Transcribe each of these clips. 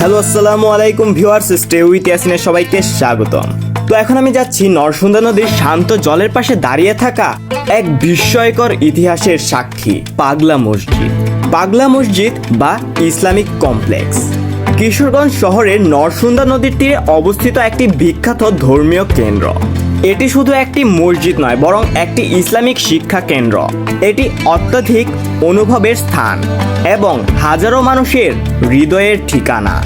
Hello, আসসালামু আলাইকুম viewers, stay with ইয়াসিনের সবাইকে স্বাগতম। তো এখন আমি যাচ্ছি নরসুন্দা নদীর শান্ত জলের পাশে দাঁড়িয়ে থাকা এক বিস্ময়কর ইতিহাসের সাক্ষী, পাগলা মসজিদ। পাগলা মসজিদ বা ইসলামিক কমপ্লেক্স। কিশোরগঞ্জ শহরের নরসুন্দা নদীর তীরে অবস্থিত একটি বিখ্যাত ধর্মীয় কেন্দ্র। এটি শুধু একটি মসজিদ নয়, বরং একটি ইসলামিক শিক্ষা কেন্দ্র। এটি অত্যাধিক অনুভবের স্থান এবং হাজারো মানুষের হৃদয়ের ঠিকানা।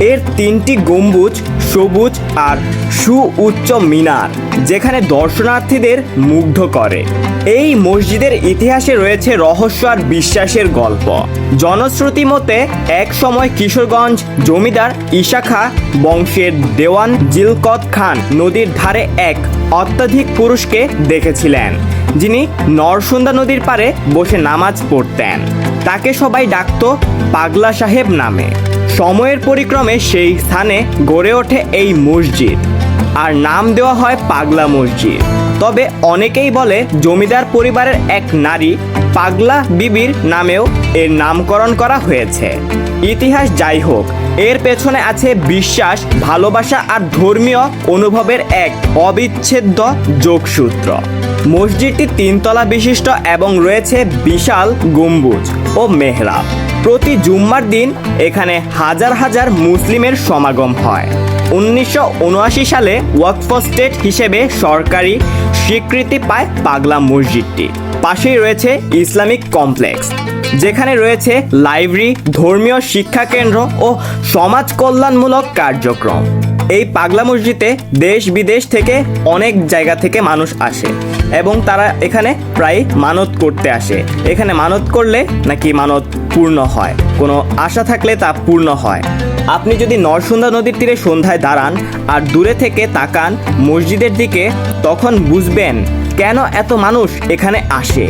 এর তিনটি গম্বুজ, সবুজ আর সুউচ্চ মিনার, যেখানে দর্শনার্থীদের মুগ্ধ করে। এই মসজিদের ইতিহাসে রয়েছে রহস্য আর বিশ্বাসের গল্প। জনশ্রুতি মতে, এক সময় কিশোরগঞ্জ জমিদার ইশাখা বংশের দেওয়ান জিলকত খান নদীর ধারে এক অত্যাধিক পুরুষকে দেখেছিলেন, যিনি নরসুন্দা নদীর পারে বসে নামাজ পড়তেন। তাকে সবাই ডাকত পাগলা সাহেব নামে। সময়ের পরিক্রমে সেই স্থানে গড়ে ওঠে এই মসজিদ। আর নাম দেওয়া হয় পাগলা মসজিদ। তবে অনেকেই বলে জমিদার পরিবারের এক নারী পাগলা বিবির নামেও এর নামকরণ করা হয়েছে। ইতিহাস যাই হোক, এর পেছনে আছে বিশ্বাস, ভালোবাসা আর ধর্মীয় অনুভবের এক অবিচ্ছেদ্য যোগসূত্র। মসজিদটি তিনতলা বিশিষ্ট এবং রয়েছে বিশাল গম্বুজ ও মেহরাব। প্রতি জুম্মার দিন এখানে হাজার হাজার মুসলিমের সমাগম হয়। উনিশশো উনআশি সালে ওয়াকফ স্টেট হিসেবে সরকারি স্বীকৃতি পায় পাগলা মসজিদটি। পাশেই রয়েছে ইসলামিক কমপ্লেক্স, যেখানে রয়েছে লাইব্রেরি, ধর্মীয় শিক্ষা কেন্দ্র ও সমাজ কল্যাণমূলক কার্যক্রম। এই পাগলা মসজিদে দেশ বিদেশ থেকে অনেক জায়গা থেকে মানুষ আসে। এবং তারা এখানে প্রায় মানত করতে আসে। এখানে মানত করলে নাকি মানত পূর্ণ হয়। কোনো আশা থাকলে তা পূর্ণ হয়। আপনি যদি নরসুন্দা নদীর তীরে সন্ধ্যায় দাঁড়ান আর দূরে থেকে তাকান মসজিদের দিকে, তখন বুঝবেন কেন এত মানুষ এখানে আসে।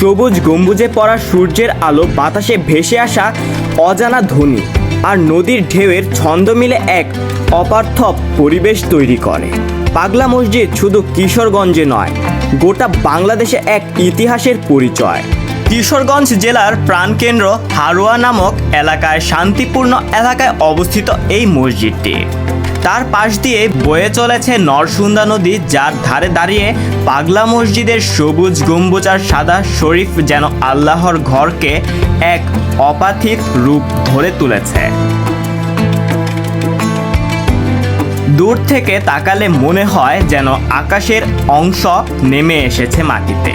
সবুজ গম্বুজে পড়া সূর্যের আলো, বাতাসে ভেসে আসা অজানা ধ্বনি আর নদীর ঢেউয়ের ছন্দ মিলে এক অপার্থব পরিবেশ তৈরি করে। পাগলা মসজিদ শুধু কিশোরগঞ্জে নয় গোটা বাংলাদেশে এক ইতিহাসের পরিচয়। কিশোরগঞ্জ জেলার প্রাণকেন্দ্র হারোয়া নামক এলাকায় শান্তিপূর্ণ এলাকায় অবস্থিত এই মসজিদটি। তার পাশ দিয়ে বয়ে চলেছে নরসুন্দা নদী, যার ধারে দাঁড়িয়ে পাগলা মসজিদের সবুজ গম্বুজ আর সাদা শরীফ যেন আল্লাহর ঘরকে এক অপাথিক রূপ ধরে তুলেছে। দূর থেকে তাকালে মনে হয় যেন আকাশের অংশ নেমে এসেছে মাটিতে।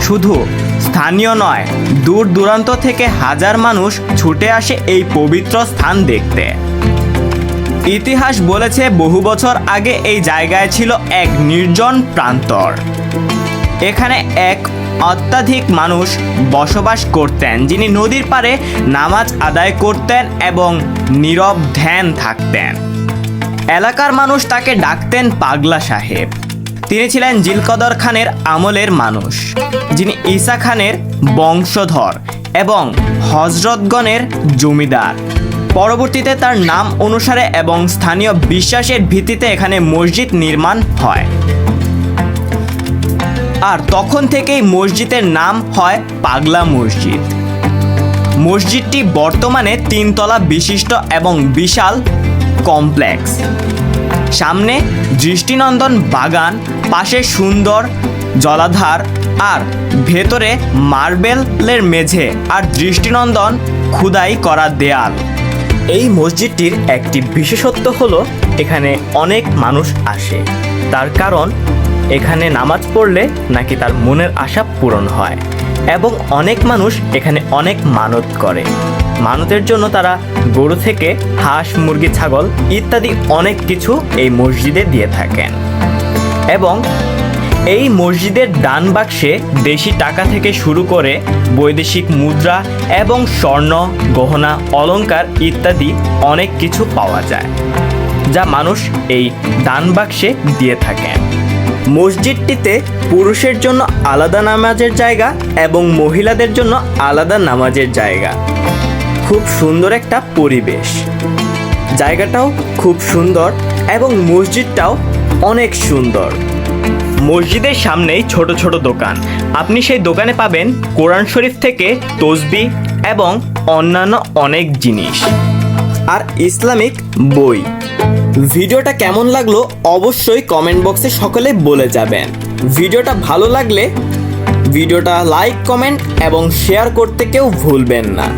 শুধু স্থানীয় নয়, দূর দূরান্ত থেকে হাজার মানুষ ছুটে আসে এই পবিত্র স্থান দেখতে। ইতিহাস বলেছে বহু বছর আগে এই জায়গায় ছিল এক নির্জন প্রান্তর। এখানে এক অত্যাধিক মানুষ বসবাস করতেন, যিনি নদীর পাড়ে নামাজ আদায় করতেন এবং নীরব ধ্যান থাকতেন। এলাকার মানুষ তাকে ডাকতেন পাগলা সাহেব। তিনি ছিলেন জিলকদর খানের আমলের মানুষ। যিনি ঈসা খানের বংশধর এবং হজরতগণের জমিদার। পরবর্তীতে তার নাম অনুসারে এবং স্থানীয় বিশ্বাসের ভিত্তিতে এখানে মসজিদ নির্মাণ হয়। আর তখন থেকেই মসজিদের নাম হয় পাগলা মসজিদ। মসজিদটি বর্তমানে তিনতলা বিশিষ্ট এবং বিশাল কমপ্লেক্স। সামনে দৃষ্টিনন্দন বাগান, পাশে সুন্দর জলাধার আর ভেতরে মার্বেলের মেঝে আর দৃষ্টিনন্দন খুদাই করা দেয়াল। এই মসজিদটির একটি বিশেষত্ব হলো, এখানে অনেক মানুষ আসে। তার কারণ, এখানে নামাজ পড়লে নাকি তার মনের আশা পূরণ হয়। এবং অনেক মানুষ এখানে অনেক মানত করে। মানতের জন্য তারা গরু থেকে হাঁস, মুরগি, ছাগল ইত্যাদি অনেক কিছু এই মসজিদে দিয়ে থাকেন। এবং এই মসজিদের ডান বাক্সে দেশি টাকা থেকে শুরু করে বৈদেশিক মুদ্রা এবং স্বর্ণ, গহনা, অলংকার ইত্যাদি অনেক কিছু পাওয়া যায়, যা মানুষ এই দান বাক্সে দিয়ে থাকেন। মসজিদটিতে পুরুষের জন্য আলাদা নামাজের জায়গা এবং মহিলাদের জন্য আলাদা নামাজের জায়গা। খুব সুন্দর একটা পরিবেশ। জায়গাটাও খুব সুন্দর এবং মসজিদটাও অনেক সুন্দর। মসজিদের সামনেই ছোট ছোট দোকান। আপনি সেই দোকানে পাবেন কোরআন শরীফ থেকে তসবি এবং অন্যান্য অনেক জিনিস। আর ইসলামিক বই। ভিডিওটা কেমন লাগল অবশ্যই কমেন্ট বক্সে সকলে বলে যাবেন। ভিডিওটা ভালো লাগলে ভিডিওটা লাইক কমেন্ট এবং শেয়ার করতে কেউ ভুলবেন না।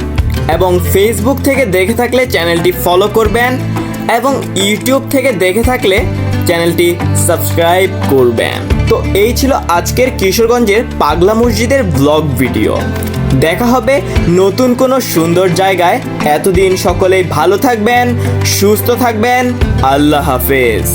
এবং ফেসবুক থেকে দেখে থাকলে চ্যানেলটি ফলো করবেন এবং ইউটিউব থেকে দেখে থাকলে চ্যানেলটি সাবস্ক্রাইব করবেন। তো এই ছিল আজকের কিশোরগঞ্জের পাগলা মসজিদের ব্লগ ভিডিও দেখা হবে নতুন কোনো সুন্দর জায়গায়। এতদিন সকলেই ভালো থাকবেন, সুস্থ থাকবেন। আল্লাহ হাফেজ।